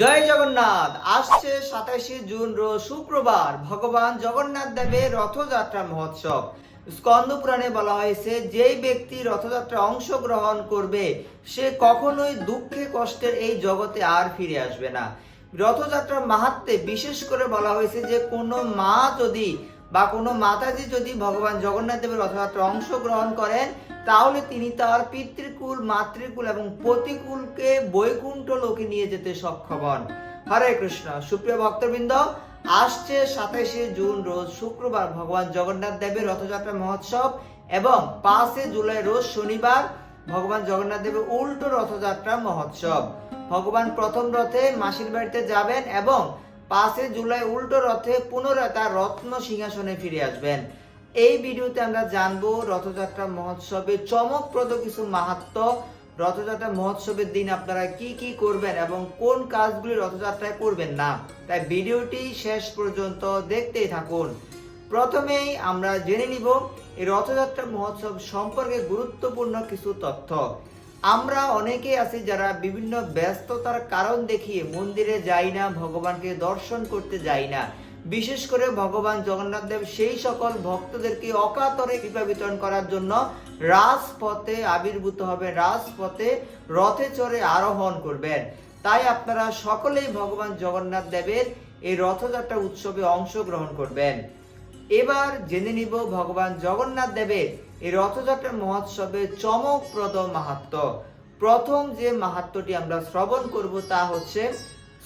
জয় জগন্নাথ। আসছে সাতাশে জুন রোজ শুক্রবার। ভগবান জগন্নাথ দেবের রথযাত্রা মহোৎসব। স্কন্দ পুরাণে বলা হয়েছে, যেই ব্যক্তি রথযাত্রা অংশগ্রহণ করবে, সে কখনোই দুঃখে কষ্টের এই জগতে আর ফিরে আসবে না। রথযাত্রার মাহাত্মে বিশেষ করে বলা হয়েছে যে, কোনো মা যদি বা কোনো মাতাজি যদি ভগবান জগন্নাথ দেবের রথযাত্রা অংশগ্রহণ করেন, তাহলে তিনি তার পিতৃকুল, মাতৃকুল এবং প্রতিকুলকে বৈকুণ্ঠ লোকে নিয়ে যেতে সক্ষম হন। হরে কৃষ্ণ। সুপ্রিয় ভক্তবৃন্দ, আসছে সাতাশে জুন রোজ শুক্রবার ভগবান জগন্নাথ দেবের রথযাত্রা মহোৎসব এবং পাঁচে জুলাই রোজ শনিবার ভগবান জগন্নাথ দেবের উল্টো রথযাত্রা মহোৎসব। ভগবান প্রথম রথে মাসির বাড়িতে যাবেন এবং পাঁচে জুলাই উল্টো রথে পুনরায় তার রত্ন সিংহাসনে ফিরে আসবেন। এই ভিডিওতে আমরা জানব রথযাত্রা মহোৎসবের চমকপ্রদ কিছু মাহাত্ম। রথযাত্রা মহোৎসবের দিন আপনারা কি কি করবেন এবং কোন কাজগুলি রথযাত্রায় করবেন না। তাই ভিডিওটি শেষ পর্যন্ত দেখতেই থাকুন। প্রথমেই আমরা জেনে নিব এই রথযাত্রা মহোৎসব সম্পর্কে গুরুত্বপূর্ণ কিছু তথ্য। আমরা অনেকেই আছি যারা বিভিন্ন ব্যস্ততার কারণ দেখিয়ে মন্দিরে যাই না, ভগবানকে দর্শন করতে যাই না। বিশেষ করে ভগবান জগন্নাথ দেব সেই সকল ভক্তদেরকে অকাতরে কৃপা বিতরণ করার জন্য রাজপথে আবির্ভূত হবে, রাজপথে রথে চড়ে আরোহণ করবেন। তাই আপনারা সকলেই ভগবান জগন্নাথ দেবের এই রথযাত্রা উৎসবে অংশগ্রহণ করবেন। এবার জেনে নিব ভগবান জগন্নাথ দেবের এই রথযাত্রা মহোৎসবের চমকপ্রদ মাহাত্ম। প্রথম যে মাহাত্মটি আমরা শ্রবণ করব তা হচ্ছে,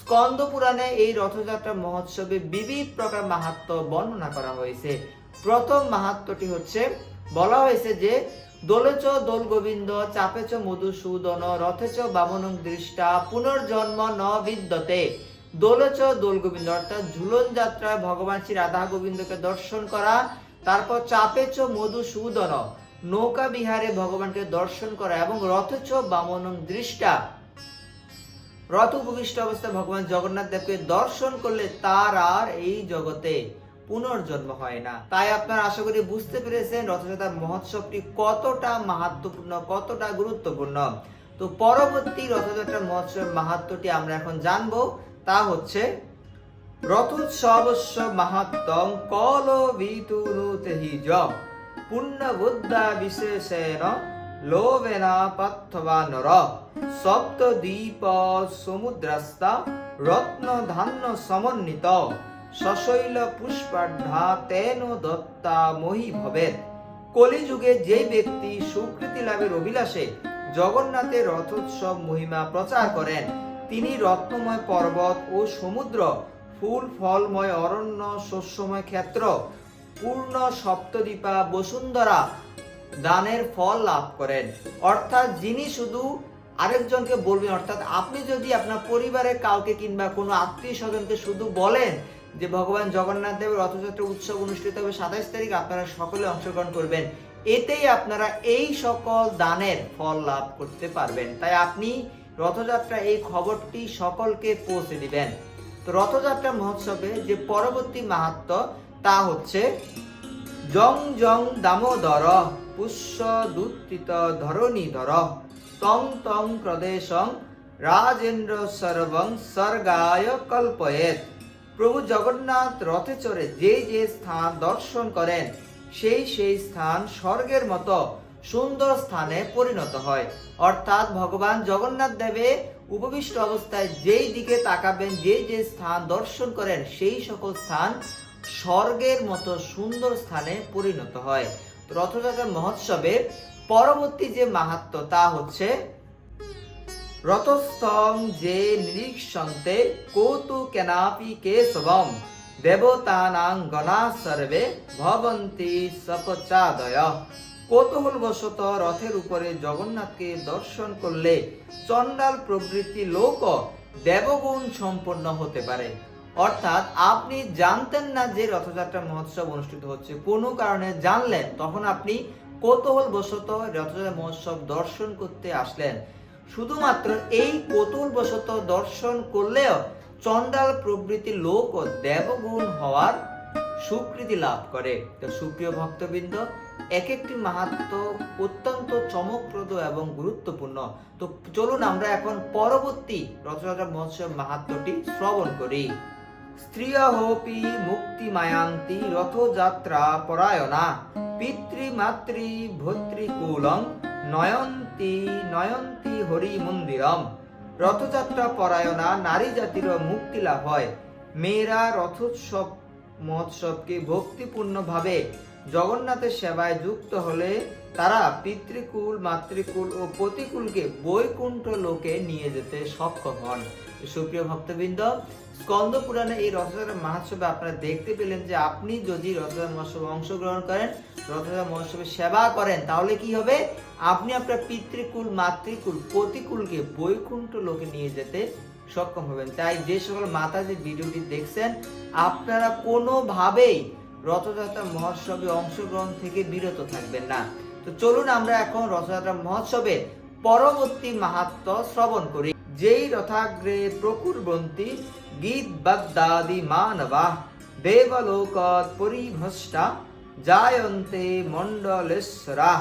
স্কন্দ পুরাণে এই রথযাত্রা মহোৎসবে বিবিধ প্রকার মাহাত্ম বর্ণনা করা হয়েছে। প্রথম মাহাত্মটি হচ্ছে, বলা হয়েছে যে, দোলেচ দোল গোবিন্দ চাপেচ মধুসূদন, রথেচ বামনং দৃষ্টা, পুনর্জন্ম ন বিদ্যতে। দোলেচ দোল গোবিন্দ অর্থাৎ ঝুলন যাত্রায় ভগবান শ্রী রাধা গোবিন্দকে দর্শন করা, তারপর চাপেচ মধুসূদন, নৌকা বিহারে ভগবানকে দর্শন করা এবং রথেচ বামনং দৃষ্টা। রথ উপবিষ্ট অবস্থায় ভগবান জগন্নাথ দেবকে দর্শন করলে তার আর এই জগতে পুনর্জন্ম হয় না। তাই আপনারা আশা করি বুঝতে পেরেছেন রথযাত্রা মহোৎসবটি কতটা মাহাত্মপূর্ণ, কতটা গুরুত্বপূর্ণ। তো পরবর্তী রথযাত্রা মহোৎসব মাহাত্মটি আমরা এখন জানব। তা হচ্ছে রথোৎসবস্য মাহাত্মং কল বিতুনুতেহি জ পুণ্য বুদ্ধা বিশেষেন লোভেনা নর সমুদ্রস্তা রত্ন ধান্য সমন্বিত, সশৈল পুষ্পাঢ্যা তেন দত্তা মহি কলিযুগে যে ব্যক্তি সুকৃতি লাভের অভিলাষে জগন্নাথের রথোৎসব মহিমা প্রচার করেন তিনি রত্নময় পর্বত ও সমুদ্র, ফুল, ফলময় অরণ্য, শস্যময় ক্ষেত্র, পূর্ণ সপ্তদীপা বসুন্ধরা দানের ফল লাভ করেন। অর্থাৎ যিনি শুধু আরেকজনকে বলবেন, অর্থাৎ আপনি যদি আপনার পরিবারের কাউকে কিংবা কোনো আত্মীয় স্বজনকে শুধু বলেন যে ভগবান জগন্নাথ দেবের রথযাত্রা উৎসব অনুষ্ঠিত হবে সাতাইশ তারিখ, আপনারা সকলে অংশগ্রহণ করবেন। এতেই আপনারা এই সকল দানের ফল লাভ করতে পারবেন। তাই আপনি রথযাত্রা এই খবরটি সকলকে পৌঁছে দিবেন। তো রথযাত্রা মহোৎসবে যে পরবর্তী মাহাত্ম তা হচ্ছে জং জং দামোদর পুষ্য দুত্তিত ধরণীধর তং তং প্রদেশং রাজেন্দ্র সর্বং স্বর্গায় কল্পয়েত। প্রভু জগন্নাথ রথে চড়ে যে যে স্থান দর্শন করেন, সেই সেই স্থান স্বর্গের মতো সুন্দর স্থানে পরিণত হয়। অর্থাৎ ভগবান জগন্নাথ দেবে উপবিষ্ট অবস্থায় যেই দিকে তাকাবেন, যে যে স্থান দর্শন করেন, সেই সকল স্থান স্বর্গের মতো সুন্দর স্থানে পরিণত হয়। রথযাত্রা মহোৎসবে পরবর্তী যে মাহাত্ম তা হচ্ছে, রথস্থং যে নিরীক্ষন্তে কৌতু কেনাপি কেশবম দেবতানাং গণা সর্বে ভবন্তি সপচাদয়। কৌতূহলবশত রথের উপরে জগন্নাথকে দর্শন করলে চণ্ডাল প্রবৃত্তি লোক দেবগুণ সম্পন্ন হতে পারে। অর্থাৎ আপনি জানতেন না যে রথযাত্রা মহোৎসব অনুষ্ঠিত হচ্ছে। কোনো কারণে জানলেন, তখন আপনি কৌতূহলবশত রথযাত্রা মহোৎসব দর্শন করতে আসলেন। শুধুমাত্র এই কৌতূহলবশত দর্শন করলেও চণ্ডাল প্রবৃত্তি লোক দেবগুণ হওয়ার স্বীকৃতি লাভ করে। তো সুপ্রিয় ভক্তবৃন্দ এক একটি মাহাত্ম অত্যন্ত চমকপ্রদ এবং গুরুত্বপূর্ণ। তো চলুন আমরা এখন পরবর্তী রথযাত্রা মহোৎসব মাহাত্মটি শ্রবণ করি। মুক্তি মায়ান্তি রথযাত্রা পরায়ণা নয়ন্তি নয়ন্তি হরি মন্দিরম রথযাত্রা পরায়ণা নারী জাতির মুক্তি লাভ হয়। মেয়েরা রথোৎসব মহোৎসবকে ভক্তিপূর্ণভাবে জগন্নাথের সেবায় যুক্ত হলে তারা পিতৃকুল, মাতৃকুল ও প্রতিকুলকে বৈকুণ্ঠ লোকে নিয়ে যেতে সক্ষম হন। সুপ্রিয় ভক্তবৃন্দ, স্কন্দ পুরাণে এই রথযাত্রা মহোৎসবে আপনারা দেখতে পেলেন যে আপনি যদি রথযাত্রা মহোৎসবে অংশগ্রহণ করেন, রথযাত্রা মহোৎসবে সেবা করেন, তাহলে কি হবে? আপনি আপনার পিতৃকুল, মাতৃকুল প্রতিকুলকে বৈকুণ্ঠ লোকে নিয়ে যেতে সক্ষম হবেন। তাই যে সকল মাতা যে ভিডিওটি দেখছেন, আপনারা কোনোভাবেই রথযাত্রা মহোৎসবে অংশগ্রহণ থেকে বিরত থাকবেন না। তো চলুন আমরা এখন রথযাত্রা মহোৎসবে পরবর্তী মাহাত্ম শ্রবণ করি। যেই রথাগ্রে প্রকুরবন্তি গীত বাগদাদি মানবা, দেবলোকত পরিভষ্টা জায়ন্তে মণ্ডলেশ্বরা,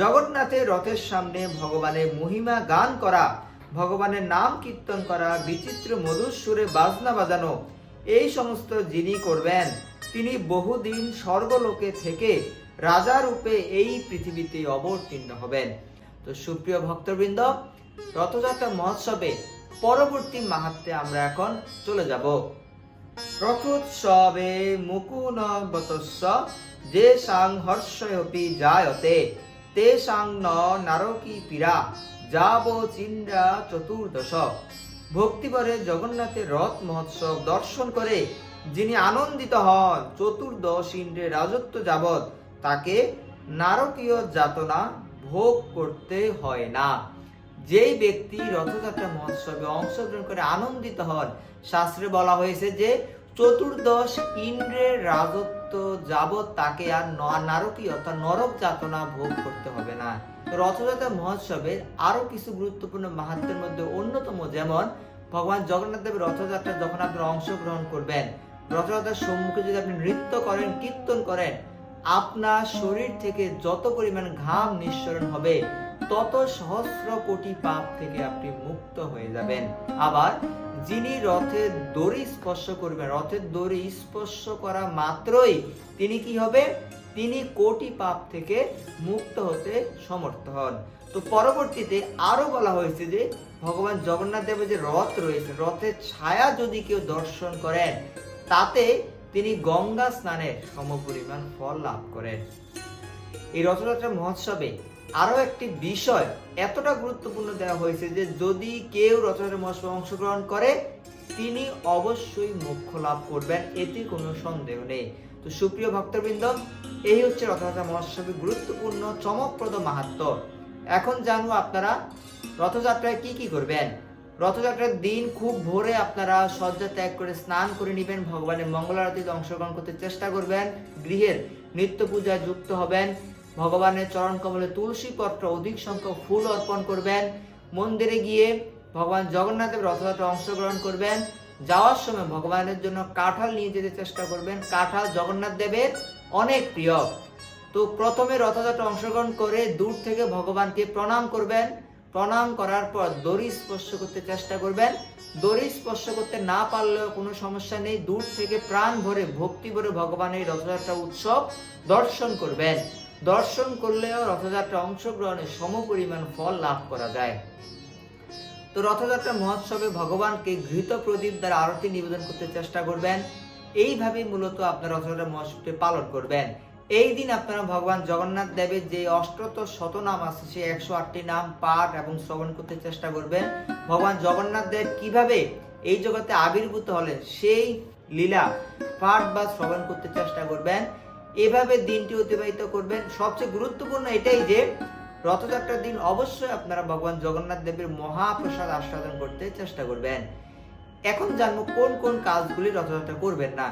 জগন্নাথের রথের সামনে ভগবানের মহিমা গান করা, ভগবানের নাম কীর্তন করা, বিচিত্র মধুর সুরে বাজনা বাজানো, এই সমস্ত যিনি করবেন তিনি বহুদিন স্বর্গলোকে থেকে রাজা রূপে এই পৃথিবীতে অবতীর্ণ হবেন। তো সুপ্রিয় ভক্তবৃন্দ, রথযাত্রা মহোৎসবে পরবর্তী মাহাত্মে আমরা এখন চলে যাব। রথোৎসবে মুকুন যে সাং হর্ষয়পি জায়তে তে সাং ন নারকী পীড়া যাব চিন্ডা চতুর্দশ। ভক্তিভরে জগন্নাথের রথ মহোৎসব দর্শন করে যিনি আনন্দিত হন, চতুর্দশ ইন্দ্রের রাজত্ব যাবৎ, তাকে নারকীয় যাতনা ভোগ করতে হয় না। যেই ব্যক্তি রথযাত্রা মহোৎসবে অংশগ্রহণ করে আনন্দিত হন, শাস্ত্রে বলা হয়েছে যে চতুর্দশ ইন্দ্রের রাজত্ব যাবৎ তাকে আর নারকীয় অর্থাৎ নরক যাতনা ভোগ করতে হবে না। রথযাত্রা মহোৎসবের আরও কিছু গুরুত্বপূর্ণ মাহাত্মের মধ্যে অন্যতম যেমন ভগবান জগন্নাথ দেবের রথযাত্রা যখন আপনারা অংশগ্রহণ করবেন রথযাত্রার সম্মুখে যদি আপনি নৃত্য করেন, কীর্তন করেন, আপনার শরীর থেকে যত পরিমাণ ঘাম নিঃসরণ হবে, তত সহস্র কোটি পাপ থেকে আপনি মুক্ত হয়ে যাবেন। আবার যিনি রথের দড়ি স্পর্শ করবেন রথের দড়ি স্পর্শ করা মাত্রই তিনি কি হবে? তিনি কোটি পাপ থেকে মুক্ত হতে সমর্থ হন। তো পরবর্তীতে আরও বলা হয়েছে যে, ভগবান জগন্নাথ দেবের যে রথ রয়েছে, রথের ছায়া যদি কেউ দর্শন করেন তাতে তিনি গঙ্গা স্নানের সমপরিমাণ ফল লাভ করেন। এই রথযাত্রা মহোৎসবে আরও একটি বিষয় এতটা গুরুত্বপূর্ণ দেওয়া হয়েছে যে যদি কেউ রথযাত্রা মহোৎসবে অংশগ্রহণ করে, তিনি অবশ্যই মোক্ষ লাভ করবেন, এতে কোনো সন্দেহ নেই। তো সুপ্রিয় ভক্তবৃন্দ, এই হচ্ছে রথযাত্রা মহোৎসবের গুরুত্বপূর্ণ, চমকপ্রদ মাহাত্ম। এখন জানব আপনারা রথযাত্রায় কি কি করবেন। রথযাত্রার দিন খুব ভোরে আপনারা শয্যা ত্যাগ করে স্নান করে নেবেন, ভগবানের মঙ্গল আরতিতে অংশগ্রহণ করতে চেষ্টা করবেন, গৃহের নিত্য পূজায় যুক্ত হবেন, ভগবানের চরণ কমলে তুলসী পত্র অধিক সংখ্যক ফুল অর্পণ করবেন, মন্দিরে গিয়ে ভগবান জগন্নাথের রথযাত্রা অংশগ্রহণ করবেন, যাওয়ার সময় ভগবানের জন্য কাঁঠাল নিয়ে যেতে চেষ্টা করবেন, কাঁঠাল জগন্নাথ দেবের অনেক প্রিয়। তো প্রথমে রথযাত্রা অংশগ্রহণ করে দূর থেকে ভগবানকে প্রণাম করবেন প্রণাম করার পর দড়ি স্পর্শ করতে চেষ্টা করবেন। দড়ি স্পর্শ করতে না পারলেও কোনো সমস্যা নেই। দূর থেকে প্রাণ ভরে, ভক্তি ভরে ভগবানের রথযাত্রা উৎসব দর্শন করবেন। দর্শন করলেও রথযাত্রা অংশগ্রহণে সমপরিমাণ ফল লাভ করা যায়। তো রথযাত্রা মহোৎসবে ভগবানকে ঘৃত প্রদীপ দ্বারা আরতি নিবেদন করতে চেষ্টা করবেন। এইভাবে মূলত আপনার রথযাত্রা মহোৎসবটি পালন করবেন। এই দিন আপনারা ভগবান জগন্নাথ দেবের যে অষ্টত শতনাম আছে সেই একশো আটটি নাম পাঠ এবং শ্রবণ করতে চেষ্টা করবেন। ভগবান জগন্নাথ দেব কীভাবে এই জগতে আবির্ভূত হলেন সেই লীলা পাঠ বা শ্রবণ করতে চেষ্টা করবেন, এভাবে দিনটি অতিবাহিত করবেন। সবচেয়ে গুরুত্বপূর্ণ এটাই যে, রথযাত্রার দিন অবশ্যই আপনারা ভগবান জগন্নাথ দেবের মহাপ্রসাদ আস্বাদন করতে চেষ্টা করবেন। এখন জানব কোন কোন কাজগুলি রথযাত্রা করবেন না।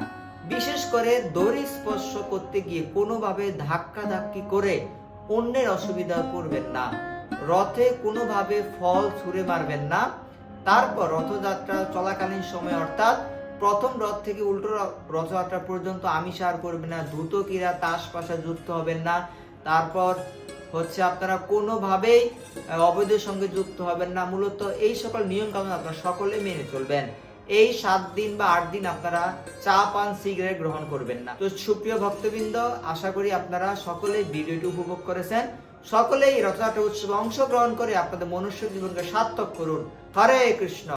বিশেষ করে দড়ি স্পর্শ করতে গিয়ে কোনোভাবে ধাক্কা ধাক্কি করে অন্যের অসুবিধা করবেন না। রথে কোনোভাবে ফল ছুঁড়ে মারবেন না। তারপর রথযাত্রা চলাকালীন সময় অর্থাৎ প্রথম রথ থেকে উল্টো রথযাত্রা পর্যন্ত আমিষ আর করবেন না, দ্রুত ক্রীড়া তাস পাশা যুক্ত হবেন না। তারপর হচ্ছে আপনারা কোনোভাবেই অবৈধের সঙ্গে যুক্ত হবেন না। মূলত এই সকল নিয়ম কানুন আপনারা সকলে মেনে চলবেন। এই সাত দিন বা আট দিন আপনারা চা, পান, সিগারেট গ্রহণ করবেন না। তো সুপ্রিয় ভক্তবৃন্দ, আশা করি আপনারা সকলে ভিডিওটি উপভোগ করেছেন। সকলেই রথযাত্রা উৎসবে অংশগ্রহণ করে আপনাদের মনুষ্য জীবনকে সার্থক করুন। হরে কৃষ্ণ।